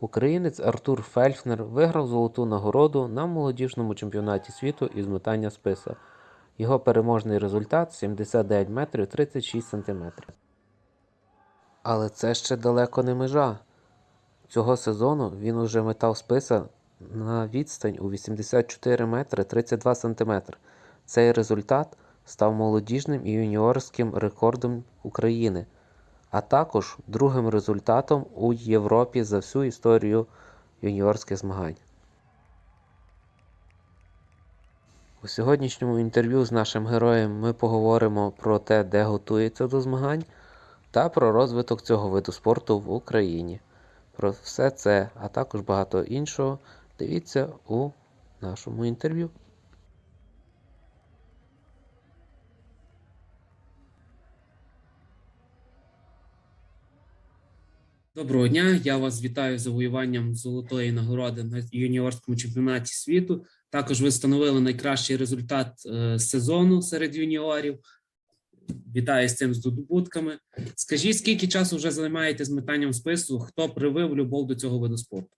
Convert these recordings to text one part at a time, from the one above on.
Українець Артур Фельфнер виграв золоту нагороду на молодіжному чемпіонаті світу із метання списа. Його переможний результат 79 метрів 36 сантиметрів. Але це ще далеко не межа. Цього сезону він уже метав списа на відстань у 84 метри 32 сантиметри. Цей результат став молодіжним і юніорським рекордом України, а також другим результатом у Європі за всю історію юніорських змагань. У сьогоднішньому інтерв'ю з нашим героєм ми поговоримо про те, де готується до змагань, та про розвиток цього виду спорту в Україні. Про все це, а також багато іншого, дивіться у нашому інтерв'ю. Доброго дня, я вас вітаю з завоюванням золотої нагороди на юніорському чемпіонаті світу. Також ви встановили найкращий результат е, сезону серед юніорів. Вітаю з цим здобутками. Скажіть, скільки часу вже займаєтесь метанням спису? Хто привив любов до цього виду спорту?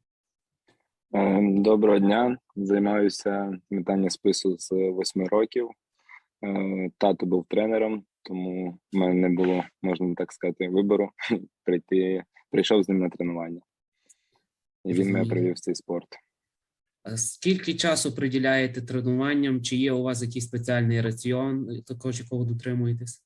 Е, Доброго дня. Займаюся метанням спису з восьми років. Е, Тато був тренером, тому в мене не було, можна так сказати, вибору прийти. Прийшов з ним на тренування. І він мене привів в цей спорт. Скільки часу приділяєте тренуванням? Чи є у вас якийсь спеціальний раціон, також якого дотримуєтесь?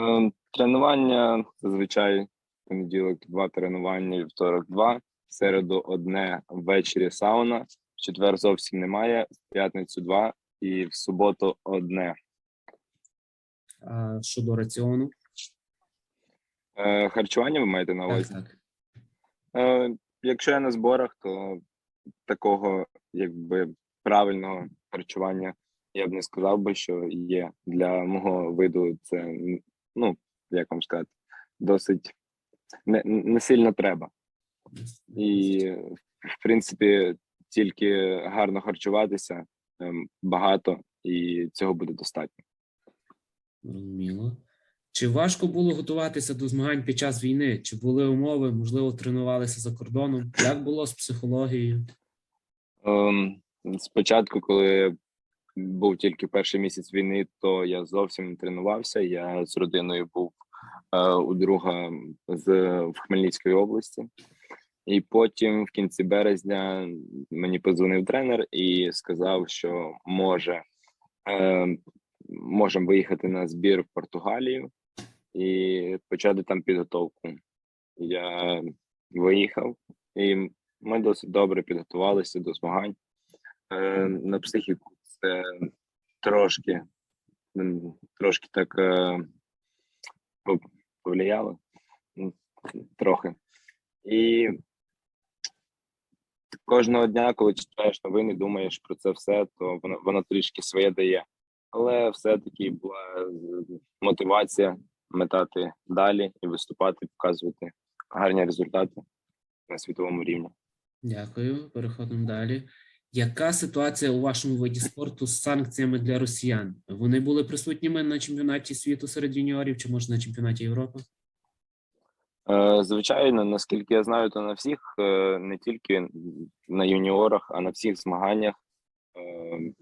Е, Тренування зазвичай в понеділок два тренування, вівторок два, в середу одне, ввечері сауна, в четвер зовсім немає, в п'ятницю два і в суботу одне. А щодо раціону? Е, Харчування ви маєте на увазі? так. Е, Якщо я на зборах, то такого якби правильного харчування я б не сказав би, що є для мого виду. Це ну як вам сказати, досить не, не сильно треба. І в принципі, тільки гарно харчуватися ем, багато, і цього буде достатньо. Зрозуміло. Чи важко було готуватися до змагань під час війни? Чи були умови, можливо, тренувалися за кордоном? Як було з психологією? Ем, спочатку, коли був тільки перший місяць війни, то я зовсім не тренувався. Я з родиною був е, у друга з в Хмельницької області, і потім, в кінці березня, мені подзвонив тренер і сказав, що може е, можемо виїхати на збір в Португалію і почати там підготовку. Я виїхав, і ми досить добре підготувалися до змагань. Е, на психіку це трошки, трошки так е, повлияло. Трохи. І кожного дня, коли читаєш новини, думаєш про це все, то воно, воно трішки своє дає. Але все-таки була мотивація метати далі і виступати, показувати гарні результати на світовому рівні. Дякую. Переходимо далі. Яка ситуація у вашому виді спорту з санкціями для росіян? Вони були присутніми на чемпіонаті світу серед юніорів чи може на чемпіонаті Європи? Е, Звичайно, наскільки я знаю, то на всіх, е, не тільки на юніорах, а на всіх змаганнях е,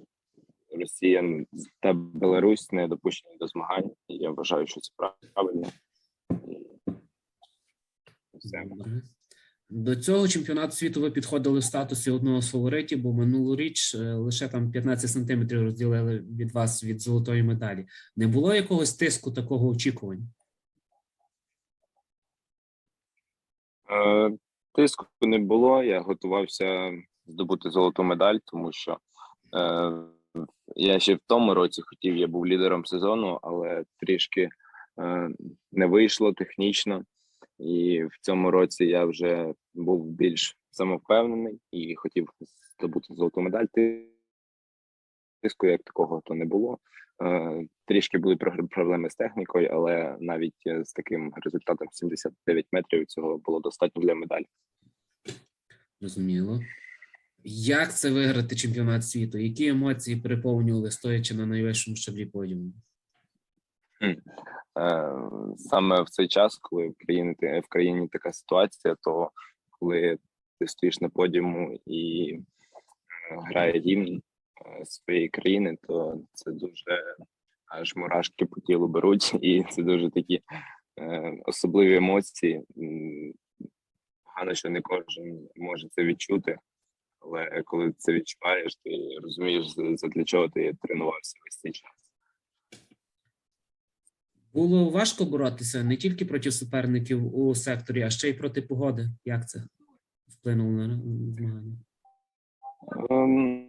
Росія та Білорусь не допущені до змагань. Я вважаю, що це правильно. Все. До цього чемпіонату світу ви підходили в статусі одного з фаворитів, бо минулоріч е, лише там 15 сантиметрів розділили від вас від золотої медалі. Не було якогось тиску такого очікування? Е, Тиску не було. Я готувався здобути золоту медаль, тому що е, я ще в тому році хотів, я був лідером сезону, але трішки е, не вийшло технічно. І в цьому році я вже був більш самовпевнений і хотів здобути золоту медаль. Тиску як такого то не було. Е, Трішки були проблеми з технікою, але навіть е, з таким результатом 79 метрів цього було достатньо для медалі. Зрозуміло. Як це виграти чемпіонат світу? Які емоції переповнювали, стоячи на найвищому щаблі подіуму? Е, Саме в цей час, коли в країні в країні така ситуація, то коли ти стоїш на подіуму і е, грає гімн е, своєї країни, то це дуже аж мурашки по тілу беруть, і це дуже такі особливі емоції. Погано, що не кожен може це відчути, але коли це відчуваєш, ти розумієш, за- задля чого ти тренувався весь цей час. Було важко боротися не тільки проти суперників у секторі, а ще й проти погоди. Як це вплинуло на на змагання? Ем,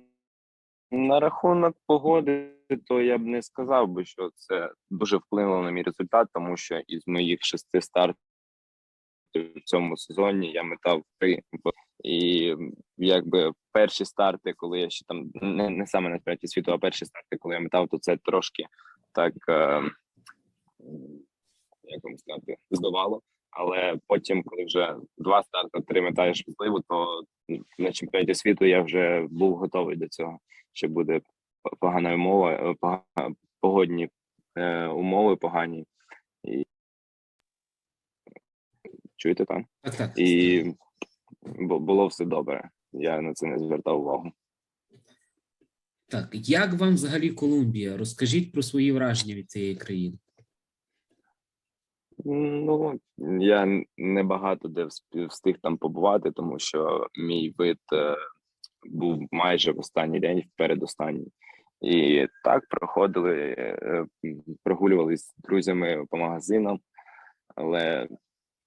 На рахунок погоди, то я б не сказав би, що це дуже вплинуло на мій результат, тому що із моїх шести стартів в цьому сезоні я метав три. І якби перші старти, коли я ще там не, не саме на третій світу, а перші старти, коли я метав, то це трошки так е, як вам сказати, здавало. Але потім, коли вже два старти, три метаєш можливо, то на чемпіонаті світу я вже був готовий до цього, що буде погана умова, е, погодні е, умови погані. І... Чуєте там? Так, так. І було все добре. Я на це не звертав увагу. Так, як вам взагалі Колумбія? Розкажіть про свої враження від цієї країни. Ну, я не багато де встиг там побувати, тому що мій вид е, був майже в останній день, в передостанній. І так проходили, е, м, прогулювались з друзями по магазинам, але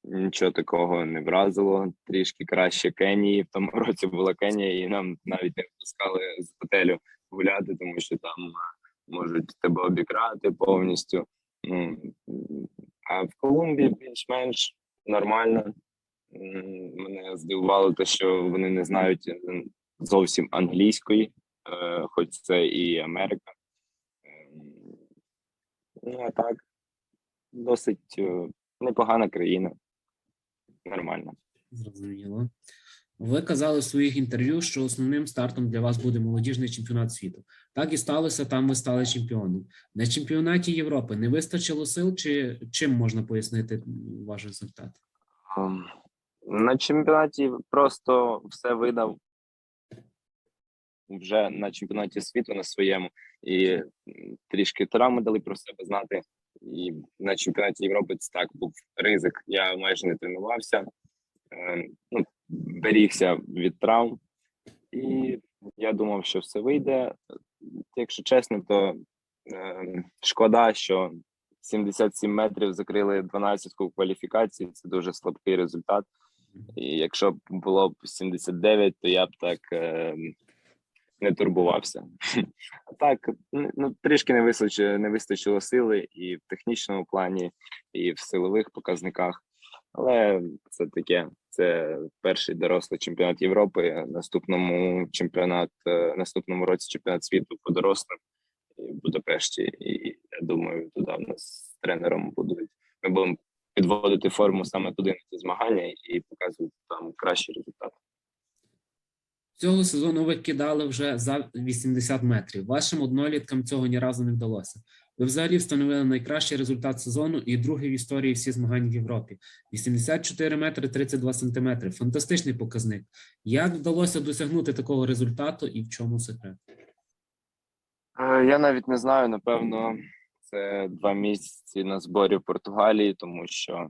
нічого такого не вразило. Трішки краще Кенії. В тому році була Кенія, і нам навіть не пускали з готелю гуляти, тому що там е, можуть тебе обікрати повністю. Ну, а в Колумбії більш-менш нормально. Мене здивувало те, що вони не знають е, зовсім англійської, е, хоч це і Америка. Ем, Ну, а так, досить непогана країна. Нормально. Зрозуміло. Ви казали в своїх інтерв'ю, що основним стартом для вас буде молодіжний чемпіонат світу. Так і сталося, там ви стали чемпіоном. На чемпіонаті Європи не вистачило сил, чи чим можна пояснити ваш результат? Ем, На чемпіонаті просто все видав вже на чемпіонаті світу на своєму, і трішки травми дали про себе знати. І на чемпіонаті Європи це так був ризик. Я майже не тренувався, ем, ну, берігся від травм, і я думав, що все вийде. Якщо чесно, то ем, шкода, що 77 метрів закрили 12 у кваліфікації. Це дуже слабкий результат. І якщо б було б 79, то я б так е, не турбувався. Так, ну, ну трішки не вистачило, не вистачило сили і в технічному плані, і в силових показниках. Але це таке. Це перший дорослий чемпіонат Європи. Наступному чемпіонат, е, наступному році чемпіонат світу по дорослим і в Будапешті. І я думаю, туди в нас з тренером будуть. Ми будемо підводити форму саме туди на ці змагання і показувати там кращий результат. Цього сезону ви кидали вже за 80 метрів. Вашим одноліткам цього ні разу не вдалося. Ви взагалі встановили найкращий результат сезону і другий в історії всіх змагань в Європі. 84 метри 32 сантиметри. Фантастичний показник. Як вдалося досягнути такого результату і в чому секрет? Е, Я навіть не знаю, напевно, це два місяці на зборі в Португалії, тому що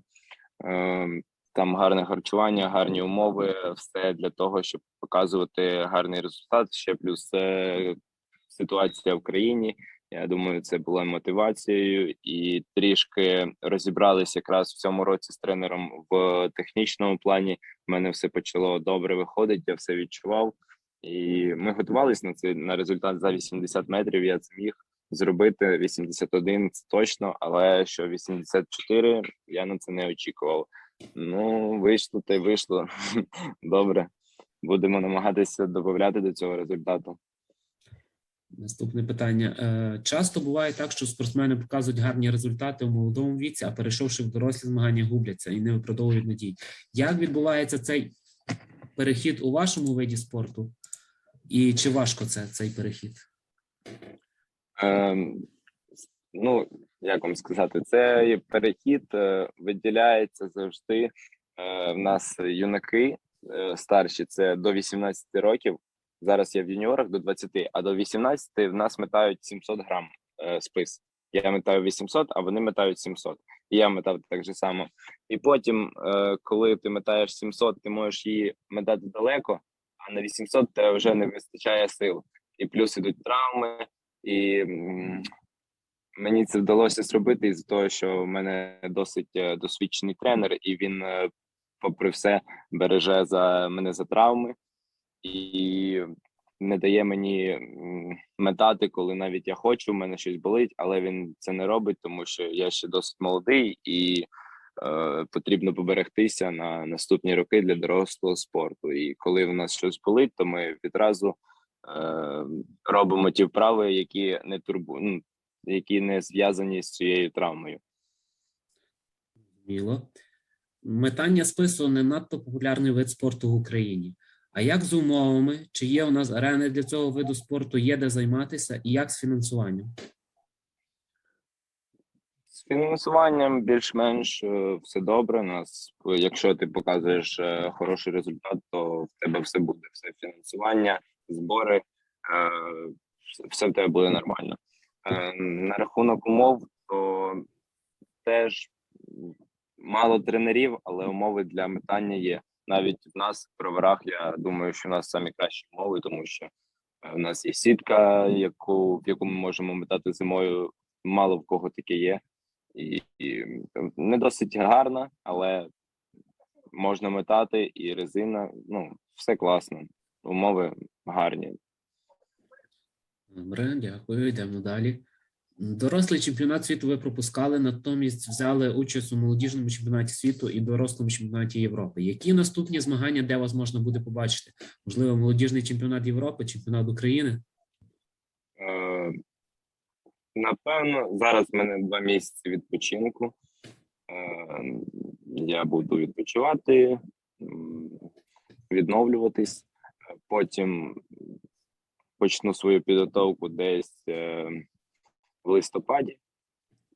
е, там гарне харчування, гарні умови, все для того, щоб показувати гарний результат. Ще плюс е, ситуація в країні. Я думаю, це було мотивацією, і трішки розібрались якраз в цьому році з тренером в технічному плані. У мене все почало добре виходити, я все відчував. І ми готувалися на це на результат за 80 метрів. Я це міг зробити 81 це точно, але що 84, я на це не очікував. Ну, вийшло та й вийшло. Добре. Будемо намагатися додати до цього результату. Наступне питання. Е, Часто буває так, що спортсмени показують гарні результати у молодому віці, а перейшовши в дорослі змагання, губляться і не виправдовують надій. Як відбувається цей перехід у вашому виді спорту? І чи важко це цей перехід? Ем, ну, як вам сказати, цей перехід е, виділяється завжди. Е, в нас юнаки, е, старші це до 18 років. Зараз я в юніорах до 20, а до 18 в нас метають 700 грам спис. Я метаю 800, а вони метають 700. І я метав так же само. І потім, коли ти метаєш 700, ти можеш її метати далеко, а на 800 тебе вже не вистачає сил. І плюс ідуть травми, і мені це вдалося зробити із-за того, що в мене досить е, досвідчений тренер, і він, е, попри все, береже за мене за травми і не дає мені метати, коли навіть я хочу, в мене щось болить, але він це не робить, тому що я ще досить молодий і е, потрібно поберегтися на наступні роки для дорослого спорту. І коли в нас щось болить, то ми відразу е, робимо ті вправи, які не турбу, ну, які не зв'язані з цією травмою. Зрозуміло. Метання спису не надто популярний вид спорту в Україні. А як з умовами? Чи є у нас арени для цього виду спорту, є де займатися, і як з фінансуванням? З фінансуванням більш-менш е, все добре. У Нас, якщо ти показуєш е, хороший результат, то в тебе все буде. Все фінансування, збори, е, все в тебе буде нормально. Е, На рахунок умов, то теж мало тренерів, але умови для метання є. Навіть в нас в броварах, я думаю, що в нас самі кращі умови, тому що е, в нас є сітка, яку в яку ми можемо метати зимою. Мало в кого таке є і, і не досить гарна, але можна метати і резина. Ну, все класно. Умови гарні. Добре, дякую. Йдемо далі. Дорослий чемпіонат світу ви пропускали, натомість взяли участь у молодіжному чемпіонаті світу і дорослому чемпіонаті Європи. Які наступні змагання, де вас можна буде побачити? Можливо, молодіжний чемпіонат Європи, чемпіонат України? Е, напевно, зараз в мене два місяці відпочинку. Е, я буду відпочивати, відновлюватись. Е, Потім почну свою підготовку десь е, в листопаді.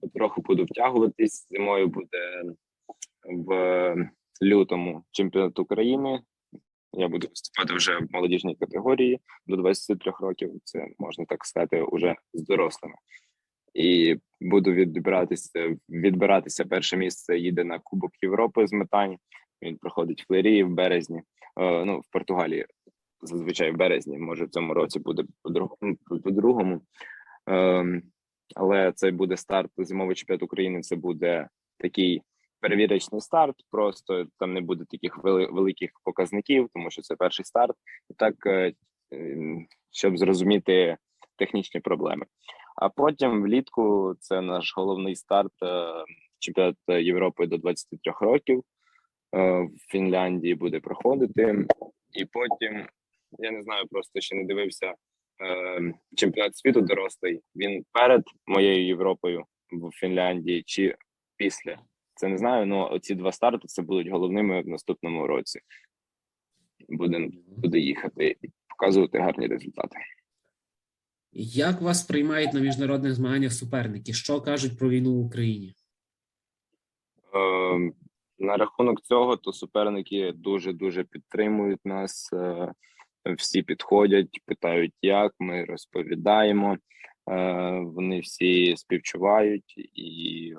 Потроху буду втягуватись. Зимою буде в лютому чемпіонат України. Я буду виступати вже в молодіжній категорії до 23 років. Це можна так сказати, уже з дорослими. І буду відбиратися. Відбиратися перше місце їде на Кубок Європи з метань. Він проходить в Флерії в березні. Е, ну, в Португалії зазвичай в березні. Може, в цьому році буде по-другому. по-другому. Ем, але це буде старт зимовий чемпіонат України. Це буде такий перевірочний старт. Просто там не буде таких великих показників, тому що це перший старт. І так, е, ем, щоб зрозуміти технічні проблеми. А потім влітку це наш головний старт е, чемпіонат Європи до 23 років. е, В Фінляндії буде проходити, і потім я не знаю, просто ще не дивився е, чемпіонат світу дорослий. Він перед моєю Європою в Фінляндії чи після. Це не знаю. але оці два старти це будуть головними в наступному році. Будемо туди їхати і показувати гарні результати. Як вас приймають на міжнародних змаганнях суперники? Що кажуть про війну в Україні? Е, на рахунок цього, то суперники дуже дуже підтримують нас. е, Всі підходять, питають, як ми розповідаємо. Е, Вони всі співчувають і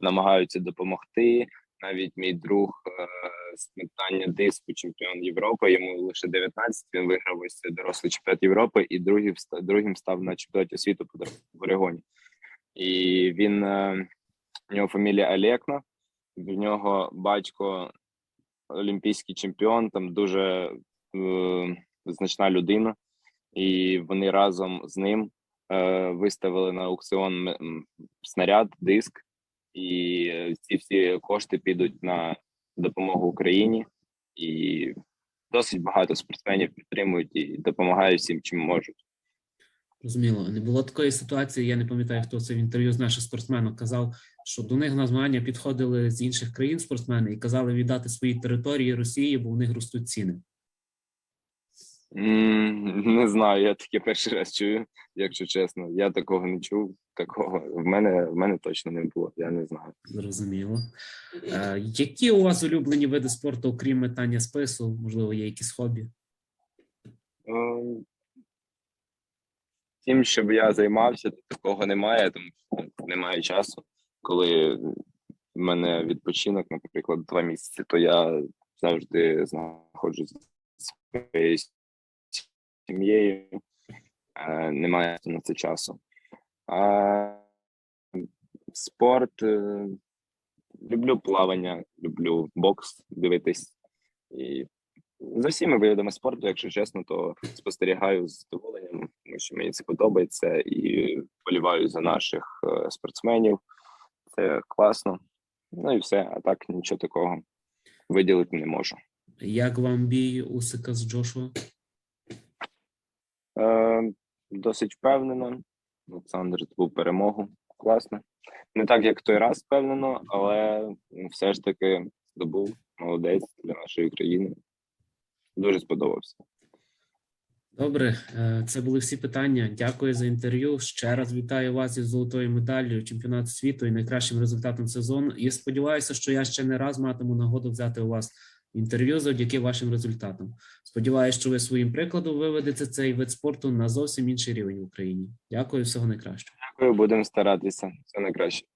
намагаються допомогти. Навіть мій друг е, з метання диску, чемпіон Європи, йому лише 19, Він виграв ось цей дорослий чемпіонат Європи, і другим другим став на чемпіонаті світу в Орегоні. І він е, у нього фамілія Олекна, в нього батько олімпійський чемпіон, там дуже е, значна людина, і вони разом з ним е, виставили на аукціон снаряд, диск, і е, ці всі кошти підуть на допомогу Україні. І досить багато спортсменів підтримують і допомагають всім, чим можуть. Розуміло, не було такої ситуації. Я не пам'ятаю, хто це в інтерв'ю з наших спортсменів казав, що до них на змагання підходили з інших країн спортсмени і казали віддати свої території Росії, бо у них ростуть ціни. Не знаю, я таке перший раз чую, якщо чесно. Я такого не чув. Такого в мене в мене точно не було. Я не знаю. Зрозуміло. Е, які у вас улюблені види спорту, окрім метання спису? Можливо, є якісь хобі? Ем, Тим, щоб я займався, такого немає, тому що немає часу. Коли в мене відпочинок, наприклад, два місяці, то я завжди знаходжусь своєю сім'єю. Е, Немає на це часу. А спорт е, люблю плавання, люблю бокс дивитись і за всіми видами спорту, якщо чесно, то спостерігаю з задоволенням, тому що мені це подобається і поліваю за наших е, спортсменів. Це класно. Ну і все. А так нічого такого виділити не можу. Як вам бій Усика з Джошуа? Е, досить впевнено. Олександр здобув перемогу. Класно. Не так, як той раз впевнено, але все ж таки здобув молодець для нашої країни. Дуже сподобався. Добре, е, це були всі питання. Дякую за інтерв'ю. Ще раз вітаю вас із золотою медаллю чемпіонату світу і найкращим результатом сезону. І сподіваюся, що я ще не раз матиму нагоду взяти у вас інтерв'ю завдяки вашим результатам. Сподіваюся, що ви своїм прикладом виведете цей вид спорту на зовсім інший рівень в Україні. Дякую, всього найкращого. Дякую, будемо старатися. Все найкраще.